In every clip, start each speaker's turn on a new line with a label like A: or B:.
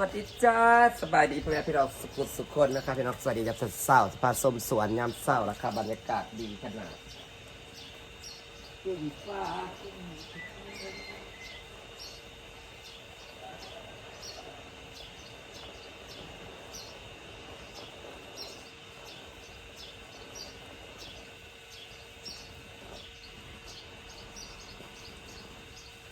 A: วัสดีจ้าสบายดีพ่อแม่พี่น้องสุขุสุขคนนะครับพี่น้องสวัสดียามเช้าสภาสมสวนยามเช้าแล้วครับบรรยากาศดีขนาดกุ้งฟ้า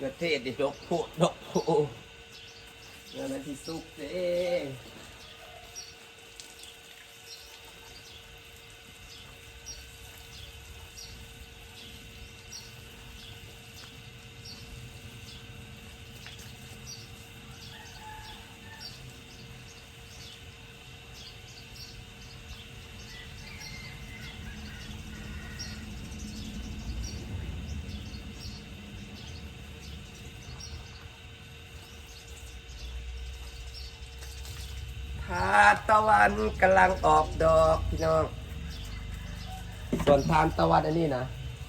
A: ประเทศดิดกผู้ดกผู้ ที่สุขเด้ ทานตะวันกำลังออกดอกพี่น้อง ส่วนทานตะวันอันนี้นะ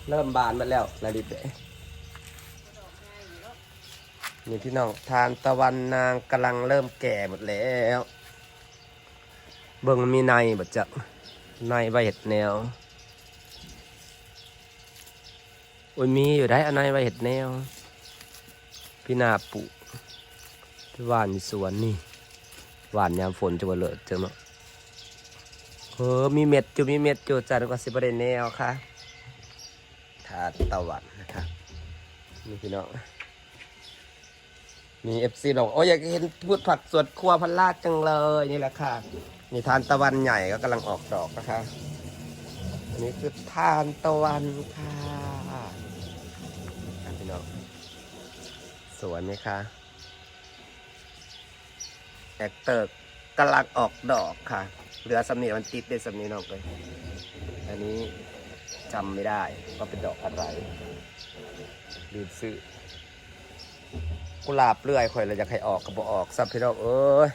A: เริ่มบานมาแล้วระดิบเนี่พี่น้องทานตะวันนางกำลังเริ่มแก่หมดแล้ว เบิ่งมันมีในบัดจักในใบเห็ดแนวโอ้ยมีอยู่ได้อันในใบเห็ดแนว พี่นาปลูกที่ว่านี่สวนนี่ หวานยามฝนจะมาเลอะเจอมั้งเออมีเม็ดอยู่มีเม็ดอยู่จัดกว่าสิบได้แนวค่ะทานตะวันนะคะนี่พี่น้องมีเอฟซีบอกโอ้ยอยากเห็นพืชผักสวนครัวพันลาดจังเลยนี่แหละค่ะนี่ทานตะวันใหญ่ก็กำลังออกดอกนะคะอันนี้คือทานตะวันค่ะอะพี่น้องสวยไหมคะ แอกเติร์กำลังออกดอกค่ะ เหลือสำเนียมันติดได้สำเนียงออกเลยอันนี้จำไม่ได้ว่าเป็นดอกอะไรลืมซื้อกุหลาบเลื่อยข่อยเราจะใครออกก็บอออกสับพี่น้องเอ้ย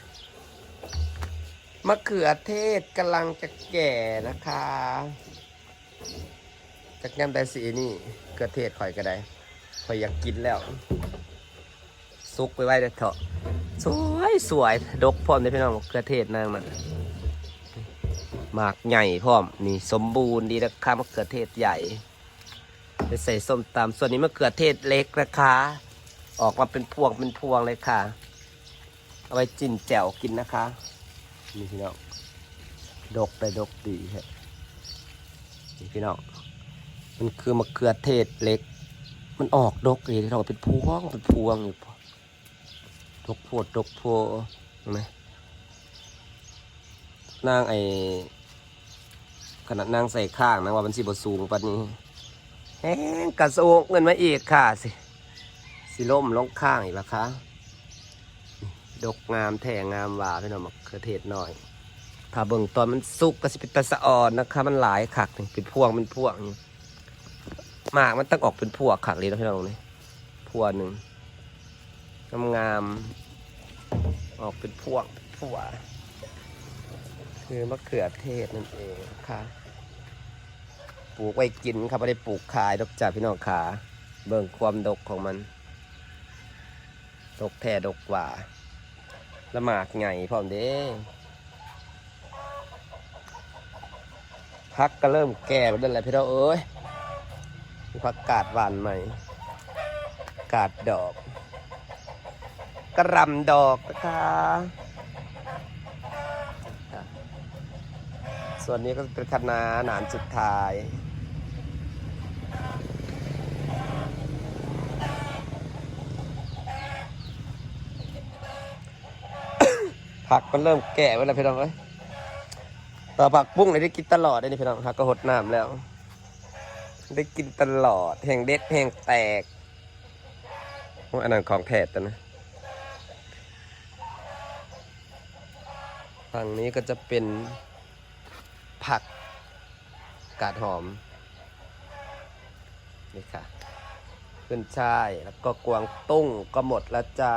A: มะเขือเทศกำลังจะแก่นะคะจากแง้มได้สีนี่เขือเทศข่อยก็ได้ข่อยอยากกินแล้ว ซุกไปไว้เด้อเถอะ สวยสวยดกพร้อมเลยพี่น้องมะเขือเทศนางมันหมากใหญ่พร้อมนี่สมบูรณ์ดีนะคะมะเขือเทศใหญ่ไปใส่ส้มตำส่วนนี้มะเขือเทศเล็กนะคะออกมาเป็นพวงเป็นพวงเลยค่ะ เอาไว้จิ้นแจ่วกินนะคะนี่พี่น้องดกได้ดกดีฮะนี่พี่น้องมันคือมะเขือเทศเล็ก มันออกดกเลยที่เราเป็นพวงเป็นพวงอยู่ ดกโพดดกโพเห็นไหมนางไอขนาดนางใส่ข้างนะว่ามันสิบสูงปานนี้แหงกระโซกเงินมาอีกค่ะสิสิล่มลงข้างอีกล้วคะดกงามแท่งามหว่าพี่น้องมะเขือเทศหน่อย ถ้าเบิ่งตอนมันสุกก็สิเป็นตะสะอ่อนนะคะ มันหลายขักนี่เป็นพวงเป็นพวงนี่หมากมันต้องออกเป็นพวกขักเลยนะพี่น้องนี่พวงหนึ่ง งามๆออกเป็นพวงเป็นผัวคือมะเขือเทศนั่นเองค่ะปลูกไว้กินครับไม่ได้ปลูกขายดอกจ่าพี่น้องขาเบิ่งความดกของมัน ดกแท้ดกหว่าละหมากไงพร้อมเด้พักก็เริ่มแก่ไปแล้วแหละพี่น้องเอ้ยพักกาดหวานใหม่ กาดดอก กระหลำดอกนะคะ ส่วนนี้ก็เป็นคณะหนานสุดท้ายผักมันเริ่มแก่ไปแล้วพี่น้องเอ้ยต่อผักบุ้งเลยได้กินตลอดได้นี่พี่น้องผักก็หดน้ำแล้ว ได้กินตลอด แห่งเด็ดแห่งแตกอ้อันนั้นของแท้แต่นะ ฝั่งนี้ก็จะเป็นผักกาดหอม นี่ค่ะ ขึ้นช่ายแล้วก็กวางตุ้งก็หมดล้วจ้า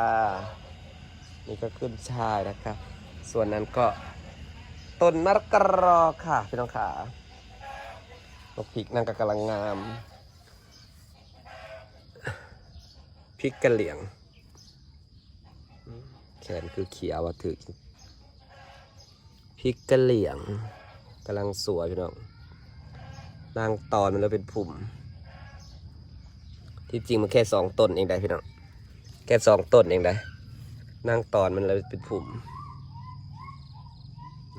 A: นี่ก็ขึ้นช่ายนะคะ ส่วนนั้นก็ต้นมะกรอค่ะ พี่น้องขาลูกพริกนั่นก็กำลังงามพริกกะเหลี่ยงแขนคือเขียวว่าถึก พริกกะเหลี่ยงกำลังสวยพี่น้องนางตอนมันเลยเป็นผุ่ม ที่จริงมันแค่สองต้นเองได้พี่น้องแค่สองต้นเองได้นางตอนมันเลยเป็นผุ่ม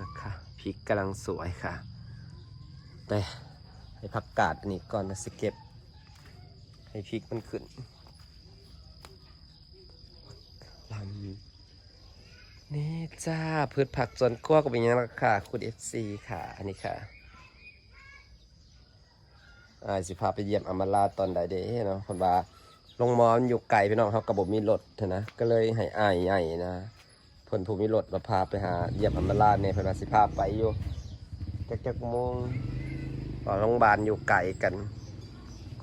A: นะคะพริกกำลังสวยค่ะ แต่ให้พักกาดอันนี้ก่อนนะสเก็บ ให้พริกมันขึ้นลำ นี่จ้าพืชผักสวนครัวก็เป็นอยังราค่ะ คุณเอฟซีค่ะ อันนี้ค่ะอาสิพาไปเยี่ยมอมาลาตอนใดเด้เนาะคนว่าลงมอนอยู่ไกลพี่น้องเขากระบบมีรถเถอะนะ ก็เลยให้อายใหญ่นะเพิ่นผู้มีรถมาพาไปหาเยี่ยมอมาลาเนี่ยเพิ่นว่าสิพาไปอยู่จักจักโมงตอนโรงพยาบาลอยู่ไกลกัน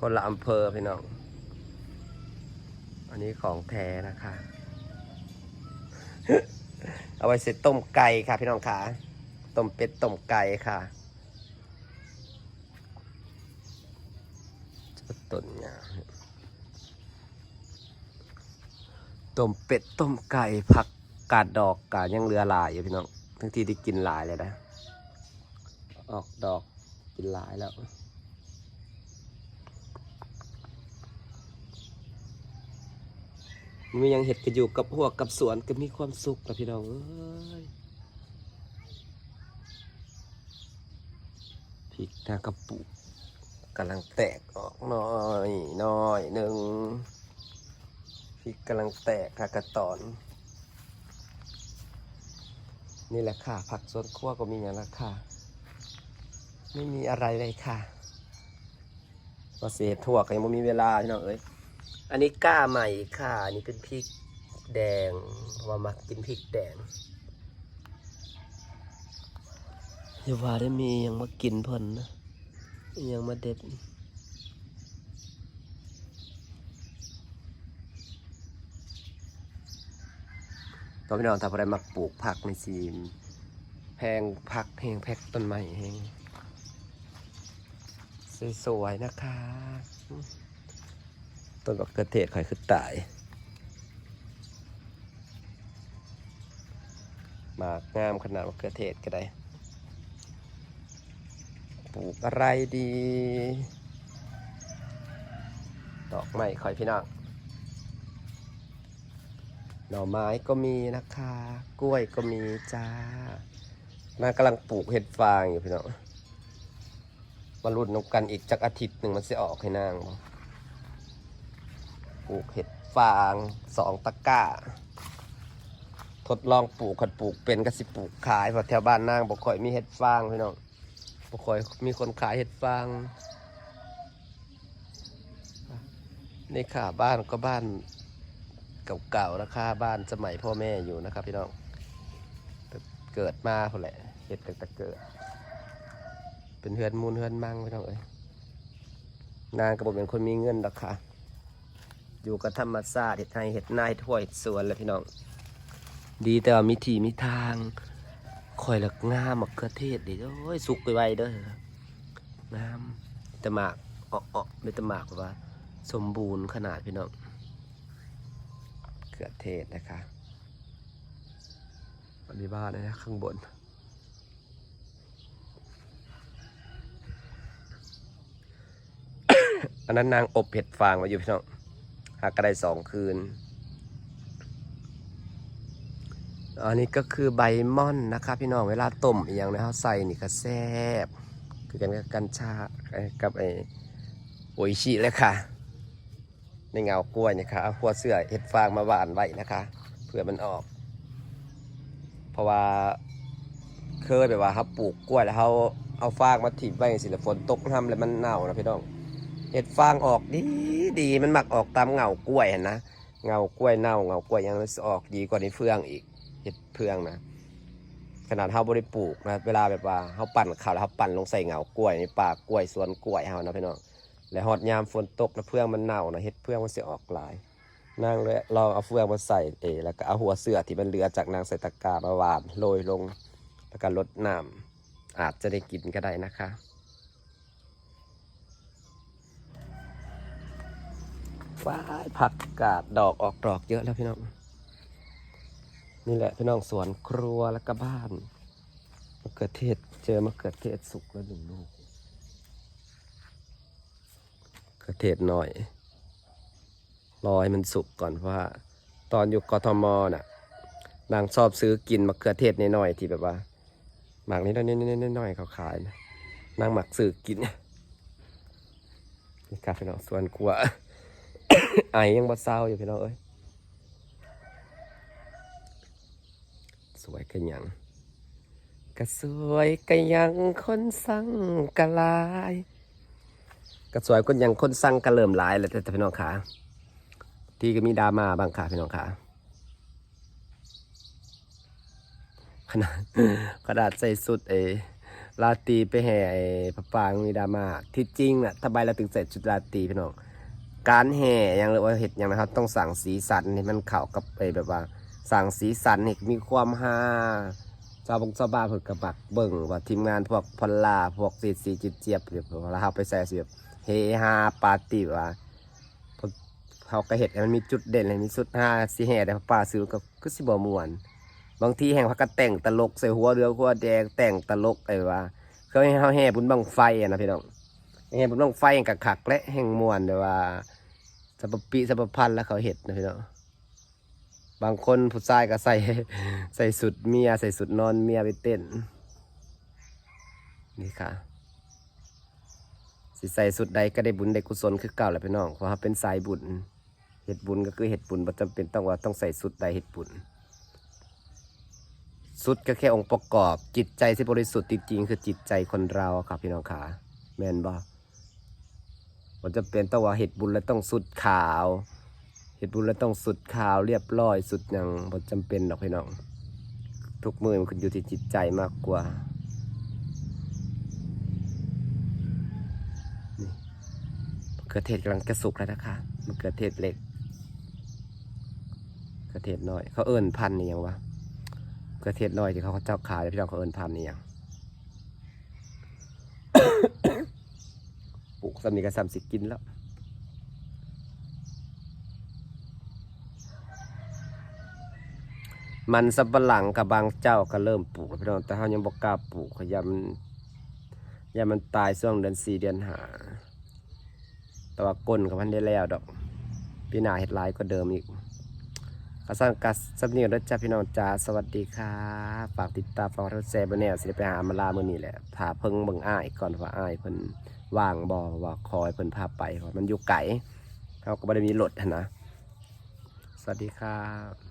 A: คนละอำเภอพี่น้อง อันนี้ของแท้นะคะ เอาไว้เสร็จต้มไก่ค่ะพี่น้องค่ะต้มเป็ดต้มไก่ค่ะจะต้นเนี่ยต้มเป็ดต้มไก่ผักกาดดอกกาดยังเหลือหลายอยู่พี่น้องทั้งที่ได้กินหลายเลยนะ ออกดอกกินหลายแล้ว มียังเห็ดกันอยู่กับหัวกับสวนก็มีความสุขนะพี่น้องเอ้ยพริกทากระปุกกำลังแตกออกน้อยน้อยหนึ่งพริกกำลังแตกค่ะกระตอน นี่แหละค่ะ ผักสวนครัวก็มีอย่างละค่ะ ไม่มีอะไรเลยค่ะก็เสียทั่วก็ยังไม่มีเวลาพี่น้องเอ้ย อันนี้ก้าใหม่ค่ะ อันนี้เป็นพริกแดงเพราะว่ามักกินพริกแดงอย่าว่าได้มีอยังมากินเพิ่นนะอิหยังมาเด็ดตอนพี่น้องทำอะไรมาปลูกผักในซีมแพงผักแพงแพกต้นไม้แหงสวยๆนะคะ ต้นบักเกอร์เทศข่อยคือตายหมากงามขนาดบักเกอร์เทศก็ได้ ปลูกอะไรดี ดอกไม้ข่อยพี่น้องหน่อไม้ก็มีนะคะ กล้วยก็มีจ้านากำลังปลูกเห็ดฟางอยู่พี่น้องมารุ่นนกกันอีกจักอาทิตย์หนึ่งมันจะออกให้นางบ่ ปลูกเห็ดฟางสองตะกร้า ทดลองปลูกขัดปลูกเป็นก็สิปลูกขายเพราะแถวบ้านนางบ่ค่อยมีเห็ดฟางพี่น้องบ่ค่อยมีคนขายเห็ดฟางนี่ค่ะบ้านก็บ้านเก่าๆราคาบ้านสมัยพ่อแม่อยู่นะครับพี่น้องเกิดมาพอแหละเห็ดตั้งแต่เกิด เป็นเฮือนมูลเฮือนมั่งพี่น้องเอ้ยนางก็บอกเป็นคนมีเงินดอกค่ะ อยู่กับธรรมชาติเห็ดไห้เห็ดนาเห็ดห้วยเห็ดสวนเลยพี่น้อง ดีแต่ว่ามีทีมีทางคอยหลักงามมะเขือเทศดิโอ้ยสุกไปไวเด้องามแต่หมากเออๆไม่ต่หมากว่า สมบูรณ์ขนาดพี่น้องเขือเทศนะคะอันนี้บ้านเลยนะข้างบนอันนั้นนางอบเห็ดฟางมาอยู่พี่น้อง หากก็ได้สองคืน อันนี้ก็คือใบม่อนนะครับพี่น้องเวลาต้มอย่างนะเขาใส่นี่ก็แซ่บคือกันกับกัญชากับไอ้โออิชิเลยค่ะ ในเงากล้วยนี่ยค่ะเอาหัวเสื้อเห็ดฟางมาหวานไว้นะคะ เพื่อมันออก เพราะว่าเคยแบบว่าเขาปลูกกล้วยแล้วเขาเอาฟางมาถีบไว้สิแล้วฝนตกทำแล้วมันเน่านะพี่น้อง เห็ดฟางออกดีดีมันมักออกตามเงากล้วยเห็นนะเงากล้วยเน่าเงากล้วยยังออกดีกว่าในเฟืองอีกเห็ดเฟืองนะขนาดเฮาบริปลูกนะเวลาแบบว่าเฮาปั่นข้าวแล้วเฮาปั่นลงใส่เงากล้วยในป่ากล้วยสวนกล้วยเฮานะพี่น้องแล้วฮอดยามฝนตกนะเฟืองมันเน่านะเห็ดเฟืองมันเสิออกหลายนางเลยลองเอาเฟืองมาใส่เอแล้วก็เอาหัวเสือที่มันเหลือจากนางใส่ตะกร้ามาหวานโรยลงแล้วก็ลดน้ำอาจจะได้กินก็ได้นะคะ ว้ายผักกาดดอกออกดอกเยอะแล้วพี่น้อง นี่แหละพี่น้องสวนครัวแล้วก็บ้านมะเขือเทศเจอมะเขือเทศสุกแล้วหนึ่งลูกมะเขือเทศหน่อยรอให้มันสุกก่อนเพราะว่า ตอนอยู่กทมน่ะนางชอบซื้อกินมะเขือเทศน้อยๆที่แบบว่า หมักนิดๆน้อยๆเขาขายนะนางหมักซื้อกินนี่ครับพี่น้องสวนครัว ไอยังบ่เศร้าอยู่พี่น้องเอ้ย สวยกันยังก็สวยกันยังคนสั่งกะลายก็สวยกันยังคนสั่งกะเริ่มหลายแล้วแต่พี่น้องขาที่ก็มีดราม่าบางค่ะพี่น้องขาขนาดขนาดใส่สุดเอลาตีไปแห่ไอ้พระปางมีดราม่าที่จริงน่ะทำไมเราถึงใส่ชุดลาตีพี่น้อง การแห่อย่างหรือว่าเห็ดอย่างนะครับ ต้องสั่งสีสันให้มันเข้ากับไปแบบว่า สั่งสีสันให้มีความฮาชาวบงชาวบ้านเพิ่นกับบักเบิ่งว่าทีมงานพวกพอลลาพวกสีสีจิตเจี๊ยบแบบเวลาเฮาไปใส่สิแบบเฮฮาปาร์ตี้ว่าพวกเขาก็เห็ดมันมีจุดเด่นให้มีสุดฮาสิแห่แต่ป้าซื้อก็คือสิบมวน บางทีแห่งพักก็แต่งตลกใส่หัวเรือหัวแดงแต่งตลกไอ้ว่าเขาให้เฮาแห่บุญบังไฟอะนะพี่น้องแห่บุญบังไฟกับขักและแห่งมวนแต่ว่า สัพปีสัพพันธ์แล้วเขาเห็ดนะพี่น้องบางคนผู้ชายก็ใส่ใส่สุดเมียใส่สุดนอนเมียไปเต้น นี่ค่ะ สิใส่สุดใดก็ได้บุญได้กุศลคือเก่าแหละพี่น้องเพราะเป็นสายบุญเห็ดบุญก็คือเห็ดบุญประจำเป็นต้องว่าต้องใส่สุดใดเห็ดบุญสุดก็แค่องค์ประกอบจิตใจที่บริสุทธิ์จริงๆคือจิตใจคนเราครับพี่น้องขาแมนบ่ มันจะเป็นต้องว่าเห็ดบุญแล้วต้องสุดขาว เห็ดบุญแล้วต้องสุดขาวเรียบร้อยสุดหยังบ่จำเป็นหรอกพี่น้อง ทุกมือมันขึ้นอยู่ที่จิตใจมากกว่าเขือเทศกำลังจะสุกแล้วนะคะมะเขือเทศเล็กมะเขือเทศน้อย เขาเอิ้นพันนี่ยังวะมะเขือเทศน้อยที่เขาเจ้าขายพี่น้องเขาเอิ้นพันนี่ยัง ปลูกสำนีก็สามสิกินแล้วมันสับปะหลังกับบางเจ้าก็เริ่มปลูกแล้วพี่น้องแต่เขายังบอกกล้าปลูกเขายามันยามันตายช่วงเดือนสี่เดือนหาแต่ว่าก้นกับมันได้แล้วดอกพี่นาเห็ดลายก็เดิมอีกกระสังกัดสับเนียรถจ้าพี่น้องจ้าสวัสดีค่ะฝากติดตามฟังรถแซ่บแนวสิได้ไปหามาลาเมื่อนี้แหละถาเพิ่งเบิ่งอ้ายก่อนว่าอ้ายเพิ่น ว่างบอว่าคอยเพิ่นพาไปเพราะมันอยู่ไกลเขาก็ไม่ได้มีรถนนะสวัสดีครับ